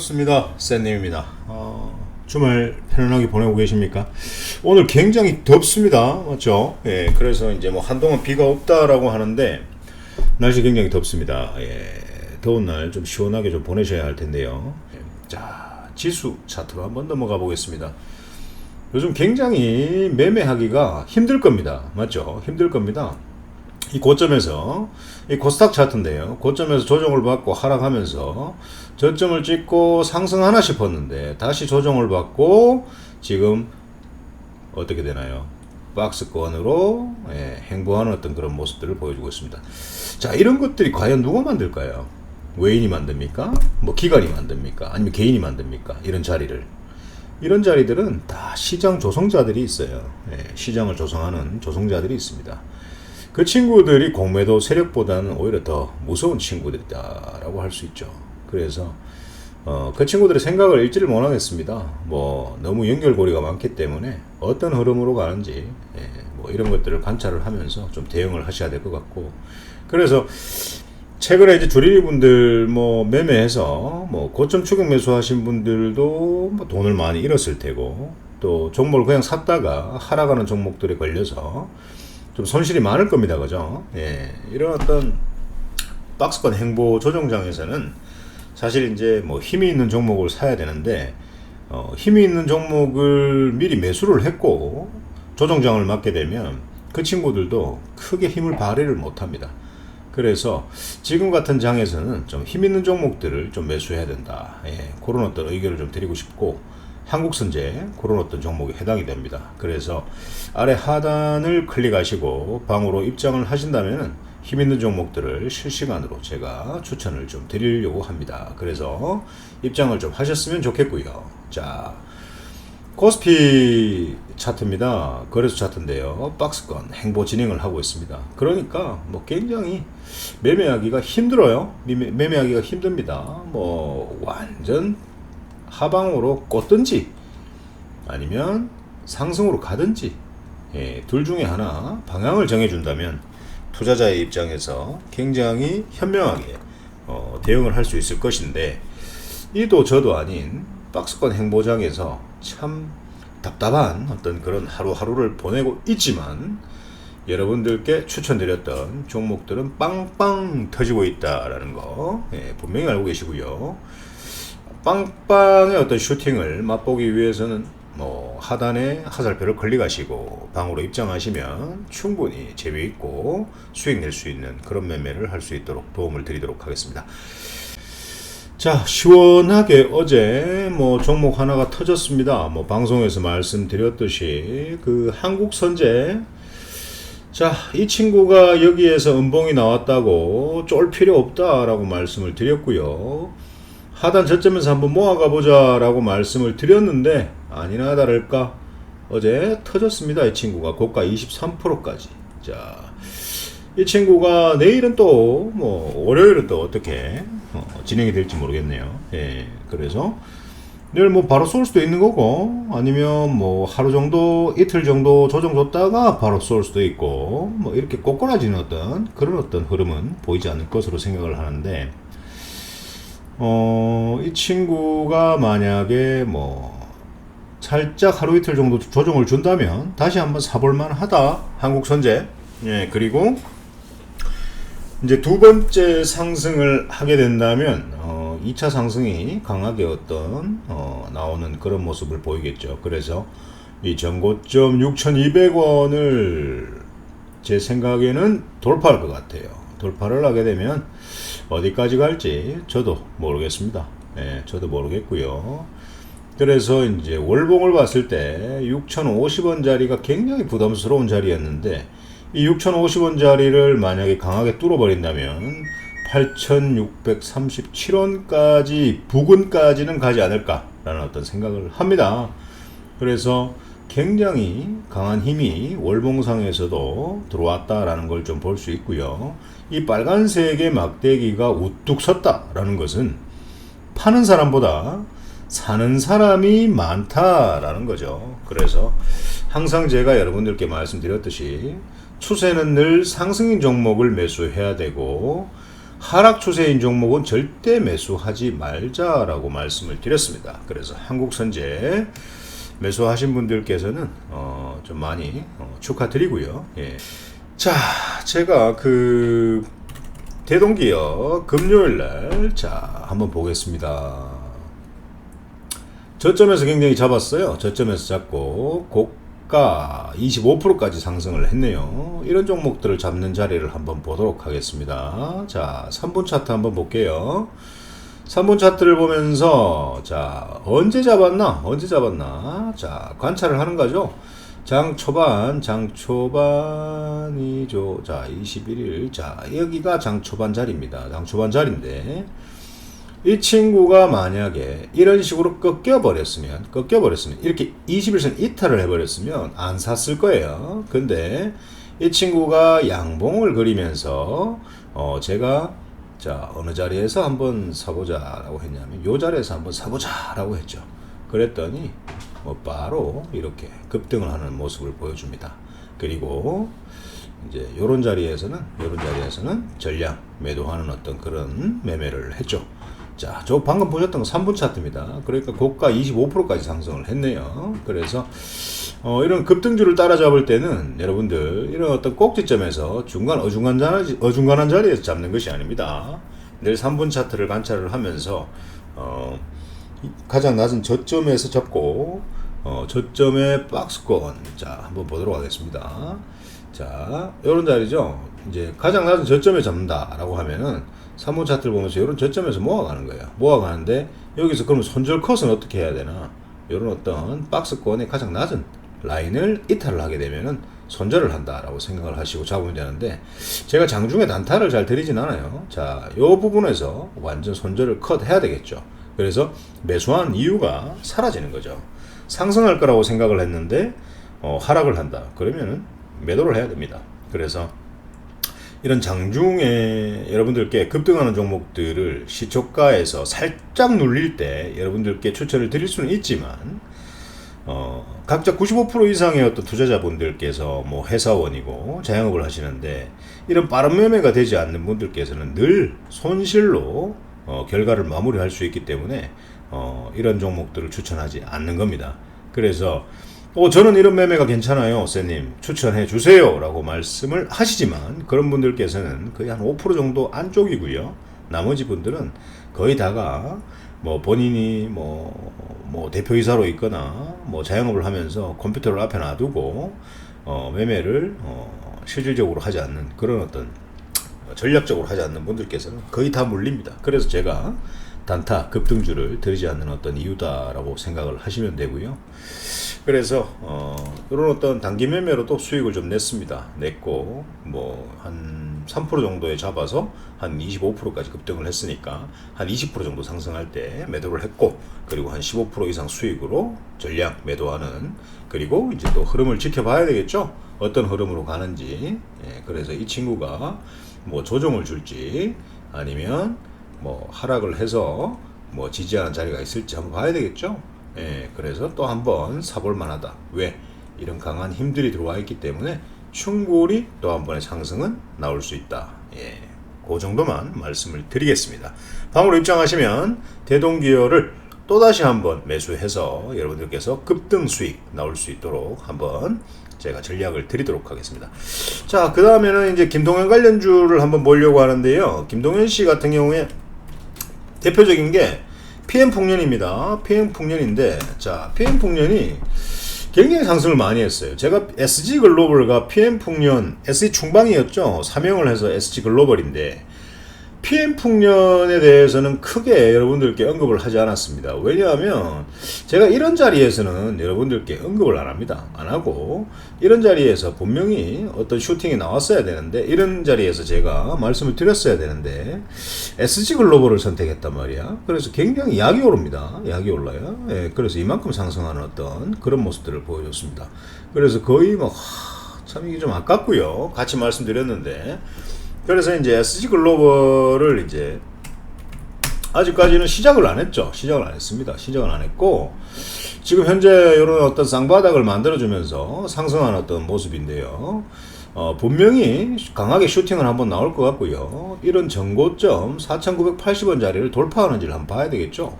반갑습니다. 샌님입니다. 어, 주말 편안하게 보내고 계십니까? 오늘 굉장히 덥습니다. 맞죠? 예, 그래서 이제 뭐 한동안 비가 없다라고 하는데 날씨 굉장히 덥습니다. 예, 더운 날 좀 시원하게 좀 보내셔야 할 텐데요. 예, 자, 지수 차트로 한번 넘어가 보겠습니다. 요즘 굉장히 매매하기가 힘들 겁니다. 맞죠? 힘들 겁니다. 이 고점에서 이 코스닥 차트인데요. 고점에서 조정을 받고 하락하면서 저점을 찍고 상승하나 싶었는데 다시 조정을 받고 지금 어떻게 되나요? 박스권으로 예, 행보하는 어떤 그런 모습들을 보여주고 있습니다. 자, 이런 것들이 과연 누가 만들까요? 외인이 만듭니까? 뭐 기관이 만듭니까? 아니면 개인이 만듭니까? 이런 자리를. 이런 자리들은 다 시장 조성자들이 있어요. 예, 시장을 조성하는 조성자들이 있습니다. 그 친구들이 공매도 세력보다는 오히려 더 무서운 친구들이다라고 할 수 있죠. 그래서 어, 그 친구들의 생각을 읽지를 못하겠습니다. 뭐 너무 연결고리가 많기 때문에 어떤 흐름으로 가는지 예, 뭐 이런 것들을 관찰을 하면서 좀 대응을 하셔야 될 것 같고 그래서 최근에 이제 주린이 분들 뭐 매매해서 뭐 고점 추격 매수하신 분들도 뭐 돈을 많이 잃었을 테고 또 종목을 그냥 샀다가 하락하는 종목들에 걸려서 좀 손실이 많을 겁니다. 그죠? 예. 이런 어떤 박스권 행보 조정장에서는 사실 이제 뭐 힘이 있는 종목을 사야 되는데 어, 힘이 있는 종목을 미리 매수를 했고 조정장을 맞게 되면 그 친구들도 크게 힘을 발휘를 못 합니다. 그래서 지금 같은 장에서는 좀 힘 있는 종목들을 좀 매수해야 된다. 예, 그런 어떤 의견을 좀 드리고 싶고 한국선제 그런 어떤 종목에 해당이 됩니다. 그래서 아래 하단을 클릭하시고 방으로 입장을 하신다면 힘 있는 종목들을 실시간으로 제가 추천을 좀 드리려고 합니다. 그래서 입장을 좀 하셨으면 좋겠고요. 자, 코스피 차트입니다. 거래소 차트인데요. 박스권 행보 진행을 하고 있습니다. 그러니까 뭐 굉장히 매매하기가 힘들어요. 매매, 매매하기가 힘듭니다. 뭐 완전 하방으로 꽂든지 아니면 상승으로 가든지 예, 둘 중에 하나 방향을 정해준다면 투자자의 입장에서 굉장히 현명하게 어, 대응을 할 수 있을 것인데 이도 저도 아닌 박스권 행보장에서 참 답답한 어떤 그런 하루하루를 보내고 있지만 여러분들께 추천드렸던 종목들은 빵빵 터지고 있다라는 거 예, 분명히 알고 계시고요. 빵빵의 어떤 슈팅을 맛보기 위해서는 뭐 하단에 하살표를 클릭하시고 방으로 입장하시면 충분히 재미있고 수익 낼 수 있는 그런 매매를 할 수 있도록 도움을 드리도록 하겠습니다. 자, 시원하게 어제 뭐 종목 하나가 터졌습니다. 뭐 방송에서 말씀드렸듯이 그 한국 선제 자, 이 친구가 여기에서 음봉이 나왔다고 쫄 필요 없다라고 말씀을 드렸고요. 하단 저점에서 한번 모아가 보자 라고 말씀을 드렸는데 아니나 다를까 어제 터졌습니다. 이 친구가 고가 23%까지. 자, 이 친구가 내일은 또 뭐 월요일은 또 어떻게 어, 진행이 될지 모르겠네요. 예, 그래서 내일 뭐 바로 쏠 수도 있는 거고 아니면 뭐 하루 정도 이틀 정도 조정 줬다가 바로 쏠 수도 있고 뭐 이렇게 꼬꾸라지는 어떤 그런 어떤 흐름은 보이지 않을 것으로 생각을 하는데 어, 이 친구가 만약에 뭐 살짝 하루 이틀 정도 조정을 준다면 다시 한번 사볼만 하다. 한국 선제. 예, 그리고 이제 두 번째 상승을 하게 된다면 어, 2차 상승이 강하게 어떤 어, 나오는 그런 모습을 보이겠죠. 그래서 이 전고점 6,200원을 제 생각에는 돌파할 것 같아요. 돌파를 하게 되면 어디까지 갈지 저도 모르겠습니다. 예, 저도 모르겠고요. 그래서 이제 월봉을 봤을 때 6,050원 자리가 굉장히 부담스러운 자리였는데 이 6,050원 자리를 만약에 강하게 뚫어버린다면 8,637원까지 부근까지는 가지 않을까라는 어떤 생각을 합니다. 그래서 굉장히 강한 힘이 월봉상에서도 들어왔다라는 걸 좀 볼 수 있고요. 이 빨간색의 막대기가 우뚝 섰다라는 것은 파는 사람보다 사는 사람이 많다라는 거죠. 그래서 항상 제가 여러분들께 말씀드렸듯이 추세는 늘 상승인 종목을 매수해야 되고 하락 추세인 종목은 절대 매수하지 말자라고 말씀을 드렸습니다. 그래서 한국선제 매수하신 분들께서는 어, 좀 많이 어, 축하드리고요. 예. 자, 제가 그 대동기업 금요일 날, 자, 한번 보겠습니다. 저점에서 굉장히 잡았어요. 저점에서 잡고, 고가 25%까지 상승을 했네요. 이런 종목들을 잡는 자리를 한번 보도록 하겠습니다. 자, 3분 차트 한번 볼게요. 3분 차트를 보면서, 자, 언제 잡았나? 언제 잡았나? 자, 관찰을 하는 거죠. 장 초반, 장 초반이죠. 자, 21일. 자, 여기가 장 초반 자리입니다. 장 초반 자리인데, 이 친구가 만약에 이런 식으로 꺾여버렸으면, 꺾여버렸으면, 이렇게 21선 이탈을 해버렸으면 안 샀을 거예요. 근데 이 친구가 양봉을 그리면서, 어, 제가, 자, 어느 자리에서 한번 사보자라고 했냐면, 요 자리에서 한번 사보자라고 했죠. 그랬더니, 뭐 바로 이렇게 급등을 하는 모습을 보여줍니다. 그리고 이제 요런 자리에서는 요런 자리에서는 전량 매도하는 어떤 그런 매매를 했죠. 자, 저 방금 보셨던 거 3분 차트입니다. 그러니까 고가 25%까지 상승을 했네요. 그래서 어, 이런 급등주를 따라잡을 때는 여러분들 이런 어떤 꼭지점에서 중간 어중간 자리, 어중간한 자리에서 잡는 것이 아닙니다. 늘 3분 차트를 관찰을 하면서 어, 가장 낮은 저점에서 잡고 어, 저점의 박스권 자 한번 보도록 하겠습니다. 자 이런 자리죠. 이제 가장 낮은 저점에 잡는다 라고 하면은 3호 차트를 보면서 이런 저점에서 모아가는 거예요. 모아가는데 여기서 그러면 손절 컷은 어떻게 해야 되나? 이런 어떤 박스권의 가장 낮은 라인을 이탈을 하게 되면은 손절을 한다라고 생각을 하시고 잡으면 되는데 제가 장중에 단타를 잘 드리진 않아요. 자, 이 부분에서 완전 손절을 컷 해야 되겠죠. 그래서 매수한 이유가 사라지는 거죠. 상승할 거라고 생각을 했는데 어, 하락을 한다. 그러면은 매도를 해야 됩니다. 그래서 이런 장중에 여러분들께 급등하는 종목들을 시초가에서 살짝 눌릴 때 여러분들께 추천을 드릴 수는 있지만 어, 각자 95% 이상의 어떤 투자자분들께서 뭐 회사원이고 자영업을 하시는데 이런 빠른 매매가 되지 않는 분들께서는 늘 손실로 어, 결과를 마무리할 수 있기 때문에 어, 이런 종목들을 추천하지 않는 겁니다. 그래서 어, 저는 이런 매매가 괜찮아요, 쌤님. 추천해 주세요. 라고 말씀을 하시지만, 그런 분들께서는 거의 한 5% 정도 안쪽이고요. 나머지 분들은 거의 다가, 뭐, 본인이 뭐, 뭐, 대표이사로 있거나, 뭐, 자영업을 하면서 컴퓨터를 앞에 놔두고, 어, 매매를, 어, 실질적으로 하지 않는 그런 어떤 전략적으로 하지 않는 분들께서는 거의 다 물립니다. 그래서 제가 단타 급등주를 들이지 않는 어떤 이유다라고 생각을 하시면 되고요. 그래서 어, 이런 어떤 단기 매매로도 수익을 좀 냈습니다. 냈고 뭐 한 3% 정도에 잡아서 한 25%까지 급등을 했으니까 한 20% 정도 상승할 때 매도를 했고 그리고 한 15% 이상 수익으로 전량 매도하는 그리고 이제 또 흐름을 지켜봐야 되겠죠. 어떤 흐름으로 가는지. 예, 그래서 이 친구가 뭐 조정을 줄지 아니면 뭐 하락을 해서 뭐 지지하는 자리가 있을지 한번 봐야 되겠죠. 예, 그래서 또 한번 사볼 만하다. 왜? 이런 강한 힘들이 들어와 있기 때문에 충분히 또 한 번의 상승은 나올 수 있다. 예, 그 정도만 말씀을 드리겠습니다. 방으로 입장하시면 대동기어를 또다시 한번 매수해서 여러분들께서 급등 수익 나올 수 있도록 한번 제가 전략을 드리도록 하겠습니다. 자, 그 다음에는 이제 김동현 관련주를 한번 보려고 하는데요. 김동현 씨 같은 경우에 대표적인 게 PM 풍년입니다. PM 풍년인데, 자, PM 풍년이 굉장히 상승을 많이 했어요. 제가 SG 글로벌과 PM 풍년, SG 충방이었죠. 사명을 해서 SG 글로벌인데, PM 풍년에 대해서는 크게 여러분들께 언급을 하지 않았습니다. 왜냐하면 제가 이런 자리에서는 여러분들께 언급을 안 합니다. 안 하고 이런 자리에서 분명히 어떤 슈팅이 나왔어야 되는데 이런 자리에서 제가 말씀을 드렸어야 되는데 SG 글로벌을 선택했단 말이야. 그래서 굉장히 약이 오릅니다. 약이 올라요. 예, 그래서 이만큼 상승하는 어떤 그런 모습들을 보여줬습니다. 그래서 거의 뭐참 이게 좀 아깝고요. 같이 말씀드렸는데 그래서 이제 SG 글로벌을 이제 아직까지는 시작을 안 했죠. 시작을 안 했습니다. 시작을 안 했고 지금 현재 이런 어떤 쌍바닥을 만들어주면서 상승한 어떤 모습인데요. 어, 분명히 강하게 슈팅을 한번 나올 것 같고요. 이런 정고점 4,980원짜리를 돌파하는지를 한번 봐야 되겠죠.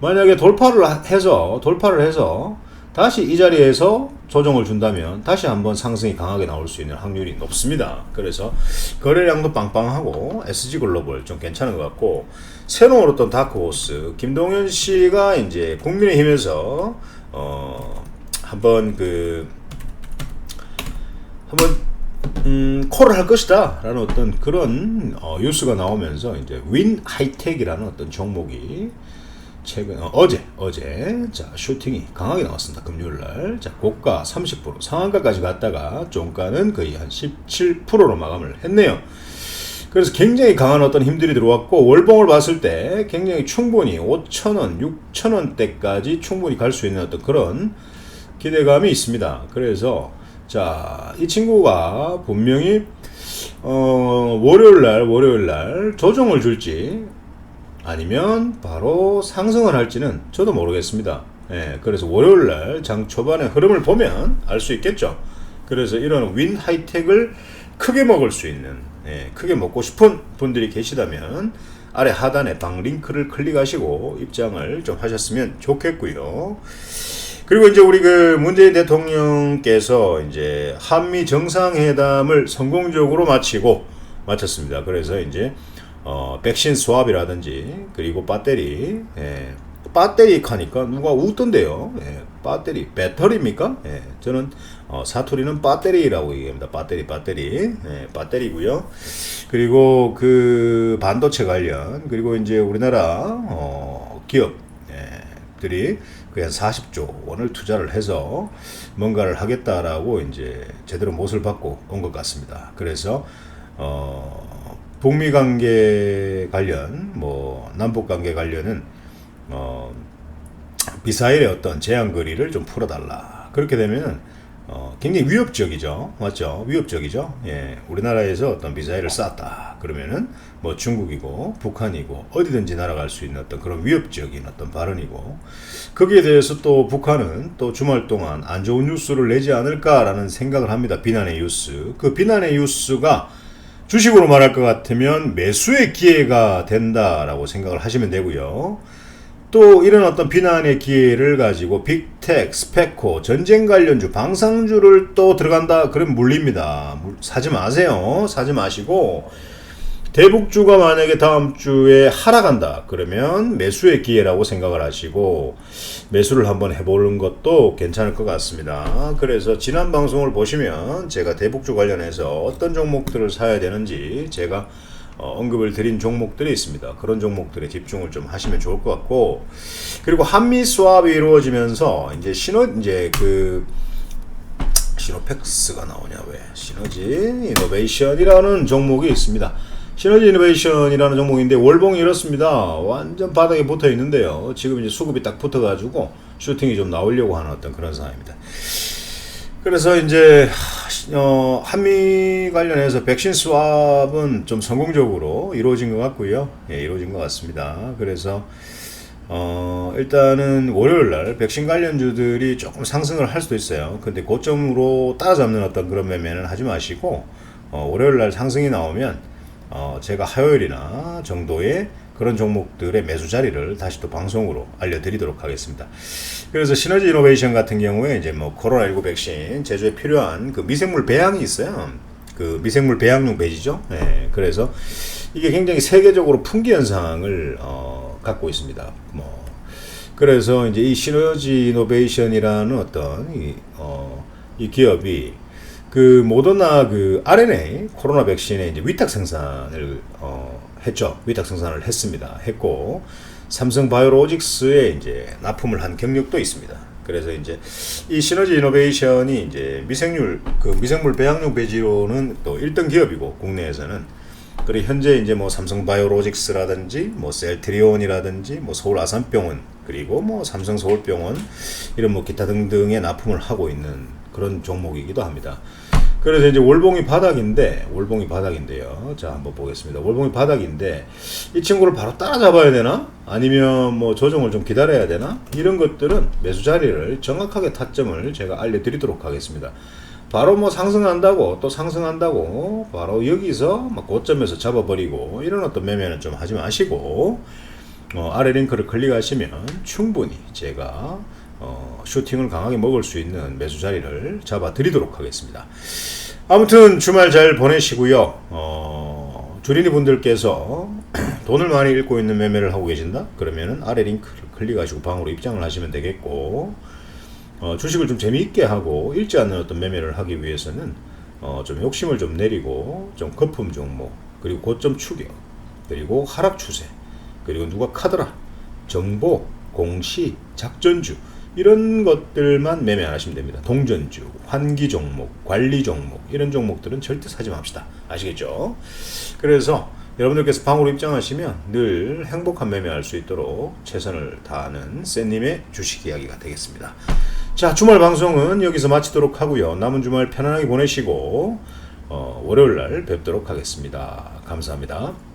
만약에 돌파를 하- 해서 돌파를 해서 다시 이 자리에서 조정을 준다면 다시 한번 상승이 강하게 나올 수 있는 확률이 높습니다. 그래서 거래량도 빵빵하고 SG 글로벌 좀 괜찮은 것 같고 새로운 어떤 다크호스 김동현 씨가 이제 국민의힘에서 어 한번 그 한번 음, 콜을 할 것이다 라는 어떤 그런 어, 뉴스가 나오면서 이제 윈 하이텍이라는 어떤 종목이 최근 어, 제 어제 자 슈팅이 강하게 나왔습니다. 금요일 날. 자, 고가 30% 상한가까지 갔다가 종가는 거의 한 17%로 마감을 했네요. 그래서 굉장히 강한 어떤 힘들이 들어왔고 월봉을 봤을 때 굉장히 충분히 5,000원, 6,000원대까지 충분히 갈 수 있는 어떤 그런 기대감이 있습니다. 그래서 자, 이 친구가 분명히 어, 월요일 날 월요일 날 조정을 줄지 아니면 바로 상승을 할지는 저도 모르겠습니다. 예, 그래서 월요일 날 장 초반의 흐름을 보면 알 수 있겠죠. 그래서 이런 윈 하이텍을 크게 먹을 수 있는, 예, 크게 먹고 싶은 분들이 계시다면 아래 하단에 방 링크를 클릭하시고 입장을 좀 하셨으면 좋겠고요. 그리고 이제 우리 그 문재인 대통령께서 이제 한미 정상회담을 성공적으로 마치고 마쳤습니다. 그래서 이제 어, 백신 수합이라든지 그리고 배터리 예, 배터리 하니까 누가 웃던데요. 예, 배터리 배터리입니까? 예, 저는 어, 사투리는 배터리라고 얘기합니다. 배터리 배터리 예, 배터리고요. 그리고 그 반도체 관련 그리고 이제 우리나라 어, 기업 예, 들이 그한 40조 원을 투자를 해서 뭔가를 하겠다라고 이제 제대로 못을 받고 온 것 같습니다. 그래서 어 북미 관계 관련 뭐 남북 관계 관련은 어 미사일의 어떤 제한 거리를 좀 풀어달라. 그렇게 되면은 어, 굉장히 위협적이죠. 맞죠? 위협적이죠. 예. 우리나라에서 어떤 미사일을 쐈다. 그러면은 뭐 중국이고 북한이고 어디든지 날아갈 수 있는 어떤 그런 위협적인 어떤 발언이고 거기에 대해서 또 북한은 또 주말 동안 안 좋은 뉴스를 내지 않을까라는 생각을 합니다. 비난의 뉴스. 그 비난의 뉴스가 주식으로 말할 것 같으면 매수의 기회가 된다라고 생각을 하시면 되고요. 또 이런 어떤 비난의 기회를 가지고 빅텍, 스페코, 전쟁 관련주, 방상주를 또 들어간다 그러면 물립니다. 물- 사지 마세요. 사지 마시고 대북주가 만약에 다음 주에 하락한다 그러면 매수의 기회라고 생각을 하시고 매수를 한번 해보는 것도 괜찮을 것 같습니다. 그래서 지난 방송을 보시면 제가 대북주 관련해서 어떤 종목들을 사야 되는지 제가 어, 언급을 드린 종목들이 있습니다. 그런 종목들에 집중을 좀 하시면 좋을 것 같고 그리고 한미 수합이 이루어지면서 이제 신호 이제 그 시노펙스가 나오냐 왜 시너지 이노베이션이라는 종목이 있습니다. 시너지 이노베이션이라는 종목인데 월봉이 이렇습니다. 완전 바닥에 붙어 있는데요. 지금 이제 수급이 딱 붙어가지고 슈팅이 좀 나오려고 하는 어떤 그런 상황입니다. 그래서 이제 하- 어, 한미 관련해서 백신 수합은 좀 성공적으로 이루어진 것 같고요. 예, 이루어진 것 같습니다. 그래서 어, 일단은 월요일 날 백신 관련주들이 조금 상승을 할 수도 있어요. 근데 고점으로 따라잡는 어떤 그런 매매는 하지 마시고 어, 월요일 날 상승이 나오면 어, 제가 화요일이나 정도의 그런 종목들의 매수 자리를 다시 또 방송으로 알려드리도록 하겠습니다. 그래서 시너지 이노베이션 같은 경우에 이제 뭐 코로나19 백신 제조에 필요한 그 미생물 배양이 있어요. 그 미생물 배양용 배지죠. 네, 그래서 이게 굉장히 세계적으로 풍기 현상을 어, 갖고 있습니다. 뭐 그래서 이제 이 시너지 이노베이션이라는 어떤 이, 어, 이 기업이 그 모더나 그 RNA 코로나 백신의 이제 위탁 생산을 어, 했죠. 위탁 생산을 했습니다. 했고 삼성 바이오로직스에 이제 납품을 한 경력도 있습니다. 그래서 이제 이 시너지 이노베이션이 이제 미생물 그 미생물 배양용 배지로는 또 1등 기업이고 국내에서는 그리고 현재 이제 뭐 삼성 바이오로직스라든지 뭐 셀트리온이라든지 뭐 서울 아산병원 그리고 뭐 삼성 서울병원 이런 뭐 기타 등등의 납품을 하고 있는 그런 종목이기도 합니다. 그래서 이제 월봉이 바닥인데 월봉이 바닥인데요. 자 한번 보겠습니다. 월봉이 바닥인데 이 친구를 바로 따라잡아야 되나? 아니면 뭐 조정을 좀 기다려야 되나? 이런 것들은 매수 자리를 정확하게 타점을 제가 알려드리도록 하겠습니다. 바로 뭐 상승한다고 또 상승한다고 바로 여기서 막 고점에서 잡아버리고 이런 어떤 매매는 좀 하지 마시고 어, 아래 링크를 클릭하시면 충분히 제가 어, 슈팅을 강하게 먹을 수 있는 매수 자리를 잡아 드리도록 하겠습니다. 아무튼 주말 잘 보내시고요. 어, 주린이 분들께서 돈을 많이 잃고 있는 매매를 하고 계신다? 그러면은 아래 링크를 클릭하시고 방으로 입장을 하시면 되겠고 어, 주식을 좀 재미있게 하고 잃지 않는 어떤 매매를 하기 위해서는 어, 좀 욕심을 좀 내리고 좀 거품 종목 그리고 고점 추격 그리고 하락 추세 그리고 누가 카더라 정보 공시 작전주 이런 것들만 매매 안 하시면 됩니다. 동전주, 환기 종목, 관리 종목 이런 종목들은 절대 사지 맙시다. 아시겠죠? 그래서 여러분들께서 방으로 입장하시면 늘 행복한 매매할 수 있도록 최선을 다하는 쌤님의 주식 이야기가 되겠습니다. 자, 주말 방송은 여기서 마치도록 하고요. 남은 주말 편안하게 보내시고 어, 월요일 날 뵙도록 하겠습니다. 감사합니다.